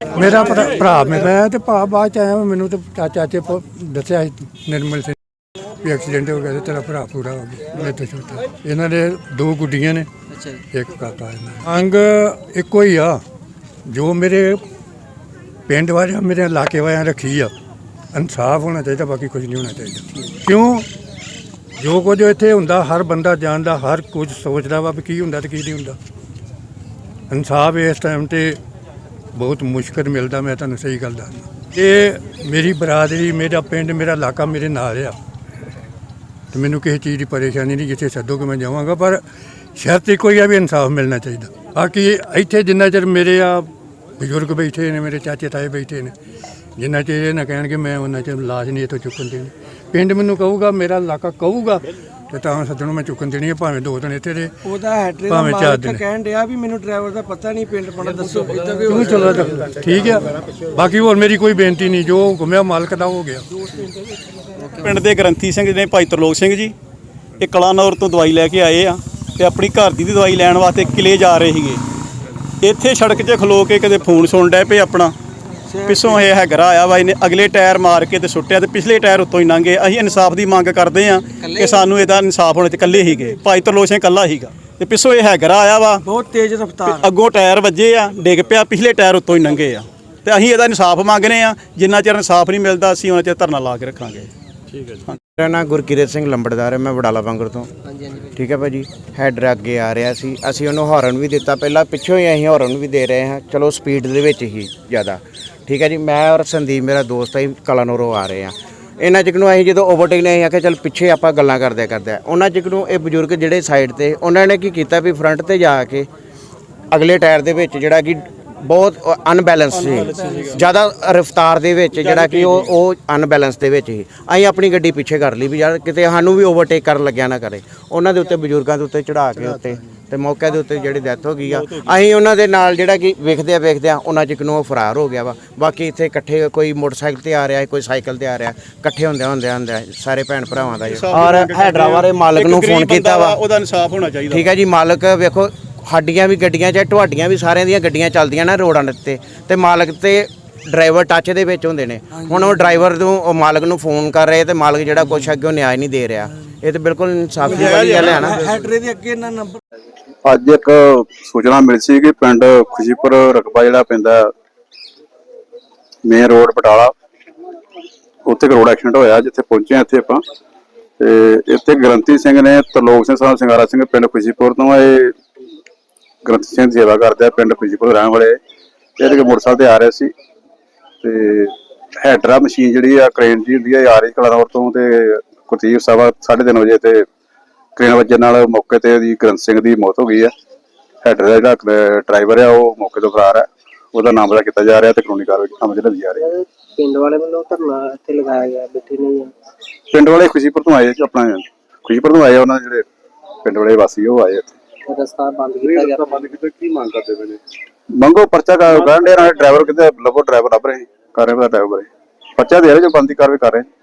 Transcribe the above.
ਮੇਰਾ ਭਰਾ ਭਰਾ ਮੈਂ ਮੈਂ ਤੇ ਭਾ ਬਾਅਦ ਚ ਆਇਆ ਮੈਨੂੰ ਤੇ ਚਾਚੇ ਦੱਸਿਆ ਨਿਰਮਲ ਸਿੰਘ। ਵੀ ਐਕਸੀਡੈਂਟ ਹੋ ਗਿਆ ਤੇ ਤੇਰਾ ਭਰਾ ਪੂਰਾ ਹੋ ਗਿਆ ਮੇਰੇ ਤੋਂ ਛੋਟਾ। ਇਹਨਾਂ ਦੇ ਦੋ ਗੁੱਡੀਆਂ ਨੇ ਅੱਛਾ ਜੀ। ਇੱਕ ਕਾਕਾ ਇਹਨਾਂ। ਅੰਗ ਇੱਕੋ ਹੀ ਆ। ਜੋ ਮੇਰੇ ਪਿੰਡ ਵਾਲਿਆਂ ਮੇਰੇ ਇਲਾਕੇ ਵਾਲਿਆਂ ਰੱਖੀ ਆ ਇਨਸਾਫ ਹੋਣਾ ਚਾਹੀਦਾ ਬਾਕੀ ਕੁਝ ਨਹੀਂ ਹੋਣਾ ਚਾਹੀਦਾ। ਕਿਉਂ? ਜੋ ਕੁਝ ਇੱਥੇ ਹੁੰਦਾ ਹਰ ਬੰਦਾ ਜਾਣਦਾ ਹਰ ਕੁਝ ਸੋਚਦਾ ਵਾ ਵੀ ਕੀ ਹੁੰਦਾ ਤੇ ਕੀ ਨਹੀਂ ਹੁੰਦਾ। ਇਨਸਾਫ ਇਸ ਟਾਈਮ ਤੇ ਬਹੁਤ ਮੁਸ਼ਕਲ ਮਿਲਦਾ, ਮੈਂ ਤੁਹਾਨੂੰ ਸਹੀ ਗੱਲ ਦੱਸਦਾ। ਇਹ ਮੇਰੀ ਬਰਾਦਰੀ, ਮੇਰਾ ਪਿੰਡ, ਮੇਰਾ ਇਲਾਕਾ ਮੇਰੇ ਨਾਲ ਆ। ਤੇ ਮੈਨੂੰ ਕਿਸੇ ਚੀਜ਼ ਦੀ ਪਰੇਸ਼ਾਨੀ ਨਹੀਂ, ਜਿੱਥੇ ਸੱਦੋ ਕਿ ਮੈਂ ਜਾਵਾਂਗਾ, ਪਰ ਸ਼ਰਤ ਇੱਕੋ ਹੀ ਆ ਵੀ ਇਨਸਾਫ ਮਿਲਣਾ ਚਾਹੀਦਾ। ਬਾਕੀ ਇੱਥੇ ਜਿੰਨਾ ਚਿਰ ਮੇਰੇ ਆ ਬਜ਼ੁਰਗ ਬੈਠੇ ਨੇ, ਮੇਰੇ ਚਾਚੇ ਤਾਏ ਬੈਠੇ ਨੇ, ਜਿੰਨਾ ਚਿਰ ਇਹ ਨਾ ਕਹਿਣਗੇ, ਮੈਂ ਉਹਨਾਂ ਚਿਰ ਲਾਸ਼ ਨਹੀਂ ਇੱਥੋਂ ਚੁੱਕਣ ਦੇਣੀ। ਪਿੰਡ ਮੈਨੂੰ ਕਹੂਗਾ, ਮੇਰਾ ਇਲਾਕਾ ਕਹੂਗਾ ਤੇ ਤਾਂ ਸੱਜਣੋਂ ਮੈਂ ਚੁੱਕਣ ਦੇਣੀ ਹੈ ਭਾਵੇਂ ਦੋ ਦਿਨ ਇੱਥੇ ਦੇ ਉਹਦਾ ਹੈਡਰੇ ਦਾ ਭਾਵੇਂ ਚਾਰ ਮਾਲਕ ਦਿਨ। ਕਹਿਣ ਡਿਆ ਵੀ ਮੈਨੂੰ ਡਰਾਈਵਰ ਦਾ ਪਤਾ ਨਹੀਂ ਪਿੰਡ ਪਣਾ ਦੱਸੋ ਇਦਾਂ ਕੋਈ ਤੂੰ ਚਲੋ ਤਾਂ ਠੀਕ ਆ। ਬਾਕੀ ਹੋਰ ਮੇਰੀ ਕੋਈ ਬੇਨਤੀ ਨਹੀਂ ਜੋ ਘੁੰਮਿਆ ਮਾਲਕ ਦਾ ਹੋ ਗਿਆ। ਪਿੰਡ ਦੇ ਗ੍ਰੰਥੀ ਸਿੰਘ ਨੇ ਭਾਈ ਤਰਲੋਕ ਸਿੰਘ ਜੀ ਇਹ ਕਲਾਨੌਰ ਤੋਂ ਦਵਾਈ ਲੈ ਕੇ ਆਏ ਆ ਤੇ ਆਪਣੀ ਘਰ ਦੀ ਦੀ ਦਵਾਈ ਲੈਣ ਵਾਸਤੇ ਕਿਲੇ ਜਾ ਰਹੇ ਸੀਗੇ। ਇੱਥੇ ਸੜਕ 'ਤੇ ਖਲੋ ਕੇ ਕਦੇ ਫੋਨ ਸੁਣ ਡੈ ਪਏ ਆਪਣਾ। ਪਿੱਛੋਂ ਇਹ ਹੈਗਰਾ ਆਇਆ ਵਾ ਇਹਨੇ ਅਗਲੇ ਟਾਇਰ ਮਾਰ ਕੇ ਤੇ ਸੁੱਟਿਆ ਤੇ ਪਿਛਲੇ ਟਾਇਰ ਉੱਤੋਂ ਹੀ ਲੰਘੇ ਅਸੀਂ ਇਨਸਾਫ ਦੀ ਮੰਗ ਕਰਦੇ ਆ ਕਿ ਸਾਨੂੰ ਇਹਦਾ ਇਨਸਾਫ ਹੋਣੇ ਤੇ ਇਕੱਲੇ ਹੀਗੇ ਭਾਈ ਤਰਲੋਕ ਸਿੰਘ ਇਕੱਲਾ ਹੀਗਾ ਤੇ ਪਿੱਛੋਂ ਇਹ ਹੈਗਰਾ ਆਇਆ ਵਾ ਬਹੁਤ ਤੇਜ਼ ਰਫ਼ਤਾਰ। ਅੱਗੋਂ ਟਾਇਰ ਵੱਜੇ ਆ ਡਿੱਗ ਪਿਆ ਪਿਛਲੇ ਟਾਇਰ ਉੱਤੋਂ ਹੀ ਲੰਘੇ ਆ। ਤੇ ਅਸੀਂ ਇਹਦਾ ਇਨਸਾਫ ਮੰਗਨੇ ਆ ਜਿੰਨਾ ਚਿਰ ਇਨਸਾਫ ਨਹੀਂ ਮਿਲਦਾ ਅਸੀਂ ਉਹਨਾਂ ਚਿਰ ਧਰਨਾ ਲਾ ਕੇ ਰੱਖਾਂਗੇ। ਮੇਰਾ ਨਾਮ ਗੁਰਕੀਰਤ ਸਿੰਘ ਲੰਬੜਦਾਰ ਹੈ ਮੈਂ ਵਡਾਲਾ ਬੰਗਰ ਤੋਂ। ਹਾਂਜੀ ਹਾਂਜੀ ਠੀਕ ਹੈ ਭਾਜੀ ਹੈਡਰ ਅੱਗੇ ਆ ਰਿਹਾ ਸੀ। ਅਸੀਂ ਉਹਨੂੰ ਹਾਰਨ ਵੀ ਦਿੱਤਾ। ਪਹਿਲਾਂ ਪਿੱਛੋਂ ਹੀ ਅਸੀਂ ਹਾਰਨ ਵੀ ਦੇ ਰਹੇ ਹਾਂ। ਚਲੋ ਸਪੀਡ ਦੇ ਵਿੱਚ ਹੀ ਜ਼ਿਆਦਾ। ਠੀਕ ਹੈ ਜੀ ਮੈਂ ਔਰ ਸੰਦੀਪ ਮੇਰਾ ਦੋਸਤ ਹੈ ਕਲਾਨੋਰੋਂ ਆ ਰਹੇ ਹਾਂ। ਇਹਨਾਂ ਚਿਕ ਨੂੰ ਅਸੀਂ ਜਦੋਂ ਓਵਰਟੇਕ ਨੇ ਅਸੀਂ ਆਖਿਆ ਚਲ ਪਿੱਛੇ ਆਪਾਂ ਗੱਲਾਂ ਕਰਦੇ ਕਰਦੇ ਉਹਨਾਂ ਚਿਕ ਨੂੰ ਇਹ ਬਜ਼ੁਰਗ ਜਿਹੜੇ ਸਾਈਡ ਤੇ ਉਹਨਾਂ ਨੇ ਕੀ ਕੀਤਾ ਵੀ ਫਰੰਟ ਤੇ ਜਾ ਕੇ ਅਗਲੇ ਟਾਇਰ ਦੇ ਵਿੱਚ ਜਿਹੜਾ ਕਿ ਬਹੁਤ ਅਨਬੈਲੈਂਸ ਸੀ। ਜ਼ਿਆਦਾ ਰਫਤਾਰ ਦੇ ਵਿੱਚ ਜਿਹੜਾ ਕਿ ਉਹ ਉਹ ਅਨਬੈਲੈਂਸ ਦੇ ਵਿੱਚ ਹੀ ਅਸੀਂ ਆਪਣੀ ਗੱਡੀ ਪਿੱਛੇ ਕਰ ਲਈ ਵੀ ਯਾਰ ਕਿਤੇ ਸਾਨੂੰ ਵੀ ਓਵਰਟੇਕ ਕਰਨ ਲੱਗਿਆ ਨਾ ਕਰੇ। ਉਹਨਾਂ ਦੇ ਉੱਤੇ ਬਜ਼ੁਰਗਾਂ ਦੇ ਉੱਤੇ ਚੜਾ ਕੇ ਉੱਤੇ ਤੇ ਮੌਕੇ ਦੇ ਉੱਤੇ ਜਿਹੜੀ ਡੈਥ ਹੋ ਗਈ ਆ ਅਸੀਂ ਉਹਨਾਂ ਦੇ ਨਾਲ ਜਿਹੜਾ ਕਿ ਵੇਖਦੇ ਆ ਵੇਖਦੇ ਆ ਉਹਨਾਂ ਚ ਨੂੰ ਉਹ ਫਰਾਰ ਹੋ ਗਿਆ ਵਾ। ਬਾਕੀ ਇੱਥੇ ਇਕੱਠੇ ਕੋਈ ਮੋਟਰਸਾਈਕਲ ਤੇ ਆ ਰਿਹਾ ਕੋਈ ਸਾਈਕਲ ਤੇ ਆ ਰਿਹਾ ਇਕੱਠੇ ਹੁੰਦੇ ਹੁੰਦੇ ਹੁੰਦੇ ਸਾਰੇ ਭੈਣ ਭਰਾਵਾਂ ਦਾ। ਔਰ ਹੈਦਰਾਬਾਦ ਮਾਲਕ ਨੂੰ ਫੋਨ ਕੀਤਾ ਵਾ। ਉਹਦਾ ਇਨਸਾਫ ਹੋਣਾ ਚਾਹੀਦਾ। ਠੀਕ ਹੈ ਜੀ ਮਾਲਕ ਵੇਖੋ ਸਾਡੀਆਂ ਵੀ ਗੱਡੀਆਂ ਚਾਹੇ ਤੁਹਾਡੀਆਂ ਵੀ ਸਾਰਿਆਂ ਦੀਆਂ ਗੱਡੀਆਂ ਚੱਲਦੀਆਂ ਨਾ ਰੋਡਾਂ ਦੇ ਉੱਤੇ। ਤੇ ਮਾਲਕ ਤੇ ਡਰਾਈਵਰ ਟੱਚ ਦੇ ਵਿੱਚ ਹੁੰਦੇ ਨੇ। ਹੁਣ ਉਹ ਡਰਾਈਵਰ ਨੂੰ ਉਹ ਮਾਲਕ ਨੂੰ ਫੋਨ ਕਰ ਰਹੇ ਤੇ ਮਾਲਕ ਜਿਹੜਾ ਕੁਛ ਅੱਗੇ ਉਹ ਨਿਆਂ ਨਹੀਂ ਦੇ ਰਿਹਾ। ਇਹ ਤੇ ਬਿਲਕੁਲ ਇਨਸਾਫੀ ਵਾਲੀ ਗੱਲ ਹੈ ਨਾ। ਹੈਡਰੇ ਦੇ ਅੱਗੇ ਨਾ ਨੰਬਰ ਅੱਜ ਇੱਕ ਸੂਚਨਾ ਮਿਲੀ ਸੀ ਕਿ ਪਿੰਡ ਖੁਸ਼ੀਪੁਰ ਰਕਬਾ ਜਿਹੜਾ ਪੈਂਦਾ ਮੇਨ ਰੋਡ ਬਟਾਲਾ ਉੱਥੇ ਇੱਕ ਰੋਡ ਐਕਸੀਡੈਂਟ ਹੋਇਆ ਜਿੱਥੇ ਪਹੁੰਚੇ ਹਾਂ ਇੱਥੇ ਆਪਾਂ। ਤੇ ਇੱਥੇ ਗ੍ਰੰਥੀ ਸਿੰਘ ਨੇ ਤਰਲੋਕ ਸਿੰਘ ਸਾਹਿਬ ਸਿੰਗਾਰਾ ਸਿੰਘ ਪਿੰਡ ਖੁਸ਼ੀਪੁਰ ਤੋਂ ਇਹ ਗ੍ਰੰਥੀ ਸਿੰਘ ਦੀ ਸੇਵਾ ਕਰਦੇ ਆ ਪਿੰਡ ਖੁਸ਼ੀਪੁਰ ਦੇ ਰਹਿਣ ਵਾਲੇ। ਇਹ ਜਿਹੜੇ ਮੋਟਰਸਾਈਕਲ ਤੇ ਆ ਰਹੇ ਸੀ। ਤੇ ਹੈਡਰਾ ਮਸ਼ੀਨ ਜਿਹੜੀ ਆ ਕ੍ਰੇਨ ਜੀ ਹੁੰਦੀ ਆ ਆ ਰਹੀ ਕਲਾਨੌਰ ਤੋਂ ਤੇ ਕੁਤੀਬ ਸਵਾ 3:30 ਵਜੇ ਤੇ ਕ੍ਰੇਨ ਵੱਜਣ ਨਾਲ ਮੌਕੇ ਤੇ ਉਹਦੀ ਗ੍ਰੰਥ ਸਿੰਘ ਦੀ ਮੌਤ ਹੋ ਗਈ ਹੈ। ਹੈਡਰ ਦਾ ਜਿਹੜਾ ਡਰਾਈਵਰ ਆ ਉਹ ਮੌਕੇ ਤੋਂ ਫਰਾਰ ਹੈ। ਉਹਦਾ ਨਾਮ ਪਤਾ ਕੀਤਾ ਜਾ ਰਿਹਾ ਤੇ ਕਾਨੂੰਨੀ ਕਾਰਵਾਈ ਅਮਲ ਚ ਲਈ ਜਾ ਰਹੀ ਹੈ। ਪਿੰਡ ਵਾਲੇ ਵੱਲੋਂ ਧਰਨਾ ਇੱਥੇ ਲਗਾਇਆ ਗਿਆ ਬੈਠੇ ਨਹੀਂ ਆ। ਪਿੰਡ ਵਾਲੇ ਖੁਸ਼ੀਪੁਰ ਤੋਂ ਆਏ ਜੀ ਆਪਣਾ ਖੁਸ਼ੀਪੁਰ ਤੋਂ ਆਏ ਆ, ਉਹਨਾਂ ਦੇ ਜਿਹੜੇ ਪਿੰਡ ਵਾਲੇ ਵਾਸੀ ਉਹ ਆਏ ਇੱਥੇ। ਰਸਤਾ ਬੰਦ ਕੀਤਾ ਗਿਆ। ਬੰਦ ਕੀਤਾ ਕੀ ਮੰਗ ਕਰਦੇ ਪਏ ਨੇ? ਮੰਗੋ ਪਰਚਾ ਕਰਨ ਦੇ ਨਾਲ ਡਰਾਈਵਰ ਕਿਤੇ ਲੱਭੋ ਡਰਾਈਵਰ ਲੱਭ ਰਹੇ ਕਰ ਰਹੇ ਪਤਾ ਡਰਾਈਵਰ ਪਰਚਾ ਦੇ ਰਹੇ ਜੋ ਬੰਦੀ ਕਾਰਵਾਈ ਕਰ ਰਹੇ।